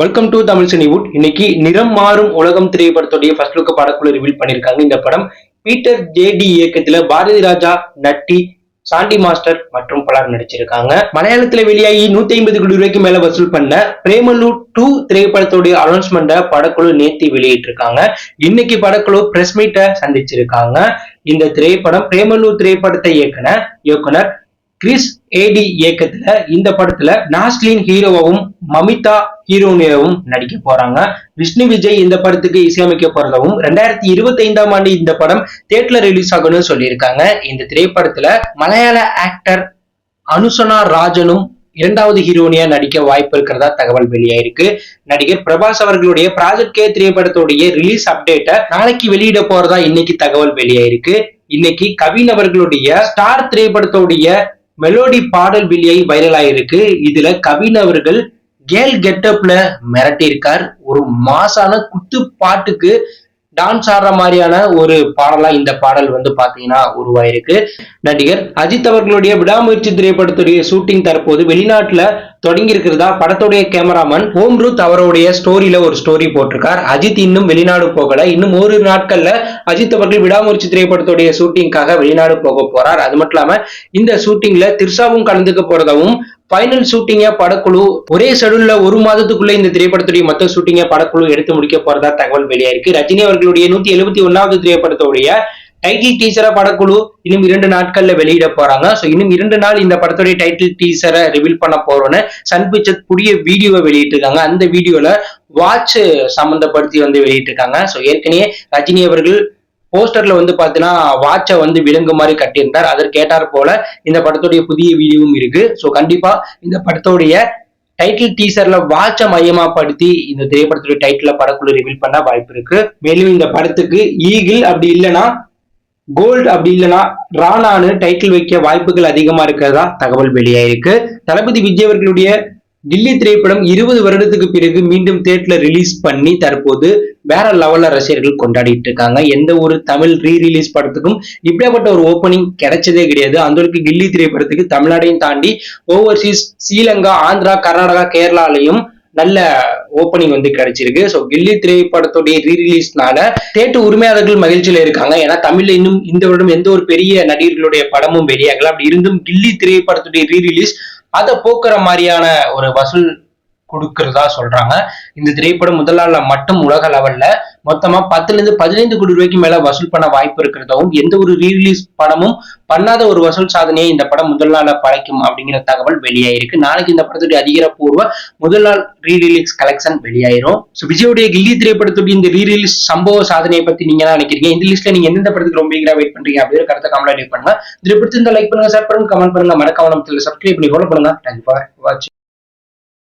Welcome to Tamil Cinewood இன்னைக்கு நிறம் மாறும் உலகம் திரைப்படத்துடைய first look படக்குழு ரிவீல் பண்ணியிருக்காங்க. இந்த படம் பீட்டர் ஜேடி இயக்கத்துல பாரதி ராஜா நட்டி சாண்டி மாஸ்டர் மற்றும் பலர் நடிச்சிருக்காங்க. மலையாளத்துல வெளியாகி நூத்தி ஐம்பது கோடி ரூபாய்க்கு மேல வசூல் பண்ண பிரேமலு டூ திரைப்படத்துடைய அனௌன்ஸ்மெண்ட்டை படக்குழு நேத்தி வெளியிட்டிருக்காங்க. இன்னைக்கு படக்குழு பிரஸ் மீட்டை சந்திச்சிருக்காங்க. இந்த திரைப்படம் பிரேமலு திரைப்படத்தை இயக்குன இயக்குனர் கிறிஸ் ஏடி இயக்கத்துல இந்த படத்துல நாஸ்லின் ஹீரோவாவும் மமிதா ஹீரோனியாவும் நடிக்க போறாங்க. விஷ்ணு விஜய் இந்த படத்துக்கு இசையமைக்க போறதாவும் ரெண்டாயிரத்தி இருபத்தி ஐந்தாம் ஆண்டு இந்த படம் தேட்டர்ல ரிலீஸ் ஆகணும்னு சொல்லியிருக்காங்க. இந்த திரைப்படத்துல மலையாள ஆக்டர் அனுசனா ராஜனும் இரண்டாவது ஹீரோனியா நடிக்க வாய்ப்பு இருக்கிறதா தகவல் வெளியாயிருக்கு. நடிகர் பிரபாஸ் அவர்களுடைய ப்ராஜெக்ட் கே திரைப்படத்துடைய ரிலீஸ் அப்டேட்டை நாளைக்கு வெளியிட போறதா இன்னைக்கு தகவல் வெளியாயிருக்கு. இன்னைக்கு கவின் அவர்களுடைய ஸ்டார் திரைப்படத்துடைய மெலோடி பாடல் வெளியாகி வைரல் ஆயிருக்கு. இதுல கவின் அவர்கள் கேல் கெட்டப்ல மிரட்டி இருக்கார் ஒரு மாசான குத்து பாட்டுக்கு டான்ஸ் ஆடுற மாதிரியான ஒரு பாடலா இந்த பாடல் வந்து பாத்தீங்கன்னா உருவாயிருக்கு. நடிகர் அஜித் அவர்களுடைய விடாமுயற்சி திரைப்படத்துடைய ஷூட்டிங் தற்போது வெளிநாட்டுல தொடங்கி இருக்கிறதா படத்துடைய கேமராமேன் ஓம் ரூத் அவருடைய ஸ்டோரியில ஒரு ஸ்டோரி போட்டிருக்கார். அஜித் இன்னும் வெளிநாடு போகல. இன்னும் ஒரு நாட்கள்ல அஜித் அவர்கள் விடாமுயற்சி திரைப்படத்துடைய ஷூட்டிங்காக வெளிநாடு போக போறார். அது மட்டும் இல்லாம இந்த ஷூட்டிங்ல திர்ஷாவும் கலந்துக்க போறதாவும் ஃபைனல் ஷூட்டிங்க படக்குழு ஒரே ஷெடியூல்ல ஒரு மாதத்துக்குள்ள இந்த திரைப்படத்துடைய மொத்த ஷூட்டிங்க படக்குழு எடுத்து முடிக்க போறதா தகவல் வெளியாயிருக்கு. ரஜினி அவர்களுடைய நூத்தி எழுபத்தி ஒன்னாவது திரைப்படத்துடைய டைட்டில் டீசரை படக்குழு இன்னும் இரண்டு நாட்கள்ல வெளியிட போறாங்க. ஸோ இன்னும் இரண்டு நாள் இந்த படத்துடைய டைட்டில் டீசரை ரிவீல் பண்ண போறோன்னு சன் பிக்சர் புதிய வீடியோவை வெளியிட்டிருக்காங்க. அந்த வீடியோல வாட்ச் சம்பந்தப்படுத்தி வந்து வெளியிட்டிருக்காங்க. ஸோ ஏற்கனவே ரஜினி அவர்கள் போஸ்டர்ல வந்து பாத்தீங்கன்னா வாட்சை வந்து விலங்கு மாதிரி கட்டியிருந்தார். அதற்கு கேட்டார் போல இந்த படத்துடைய புதிய வீடியோவும் இருக்கு. ஸோ கண்டிப்பா இந்த படத்துடைய டைட்டில் டீசர்ல வாட்சை மையமா படுத்தி இந்த திரைப்படத்துடைய டைட்டில படக்குள்ள ரிவீல் பண்ண வாய்ப்பு இருக்கு. மேலும் இந்த படத்துக்கு ஈகிள் அப்படி இல்லைன்னா கோல்டு அப்படி இல்லைன்னா ராணான்னு டைட்டில் வைக்க வாய்ப்புகள் அதிகமா இருக்கிறதா தகவல் வெளியாயிருக்கு. தளபதி விஜய் அவர்களுடைய கில்லி திரைப்படம் இருபது வருடத்துக்கு பிறகு மீண்டும் தேட்டர்ல ரிலீஸ் பண்ணி தற்போது வேற லெவல்ல ரசிகர்கள் கொண்டாடிட்டு இருக்காங்க. எந்த ஒரு தமிழ் ரீ ரிலீஸ் படத்துக்கும் இப்படியாப்பட்ட ஒரு ஓப்பனிங் கிடைச்சதே கிடையாது. அந்த அளவுக்கு கில்லி திரைப்படத்துக்கு தமிழ்நாடையும் தாண்டி ஓவர்சீஸ் ஸ்ரீலங்கா ஆந்திரா கர்நாடகா கேரளாலையும் நல்ல ஓப்பனிங் வந்து கிடைச்சிருக்கு. ஸோ கில்லி திரைப்படத்துடைய ரீ ரிலீஸ்னால தேட்டு உரிமையாளர்கள் மகிழ்ச்சியில இருக்காங்க. ஏன்னா தமிழ்ல இன்னும் இந்த வருடம் எந்த ஒரு பெரிய நடிகர்களுடைய படமும் வெளியாகல. அப்படி இருந்தும் கில்லி திரைப்படத்துடைய ரீ ரிலீஸ் அதை போக்குற மாதிரியான ஒரு வசூல் கொடுக்கறதா சொல்றாங்க. இந்த திரைப்படம் முதல் நாள்ல மட்டும் உலக லெவல்ல மொத்தமா பத்துல இருந்து பதினைந்து கோடி ரூபாய்க்கு மேல வசூல் பண்ண வாய்ப்பு இருக்கிறதாவும் எந்த ஒரு ரீரிலீஸ் படமும் பண்ணாத ஒரு வசூல் சாதனையை இந்த படம் முதல் நாள்ல படைக்கும் அப்படிங்கிற தகவல் வெளியாயிருக்கு. நாளைக்கு இந்த படத்துடைய அதிகாரப்பூர்வ முதல் நாள் ரீரிலீஸ் கலெக்ஷன் வெளியாயிரும். ஸோ விஜயோடைய கில்லி திரைப்படத்துடைய இந்த ரீரிலீஸ் சம்பவ சாதனையை பத்தி நீங்க என்ன நினைக்கிறீங்க? இந்த லிஸ்ட்ல நீங்க எந்தெந்த படத்துக்கு ரொம்ப ஈகரா வெயிட் பண்றீங்க அப்படின்னு கருத்தை கமெண்ட் பண்ணுங்க. இதுல இந்த லைக் பண்ணுங்க ஷேர் பண்ணுங்க கமெண்ட் பண்ணுங்க. மறக்காம நம்ம சப்ஸ்கிரைப் பண்ணி ஃபாலோ பண்ணுங்க. தேங்க்யூ ஃபார் வாட்சிங்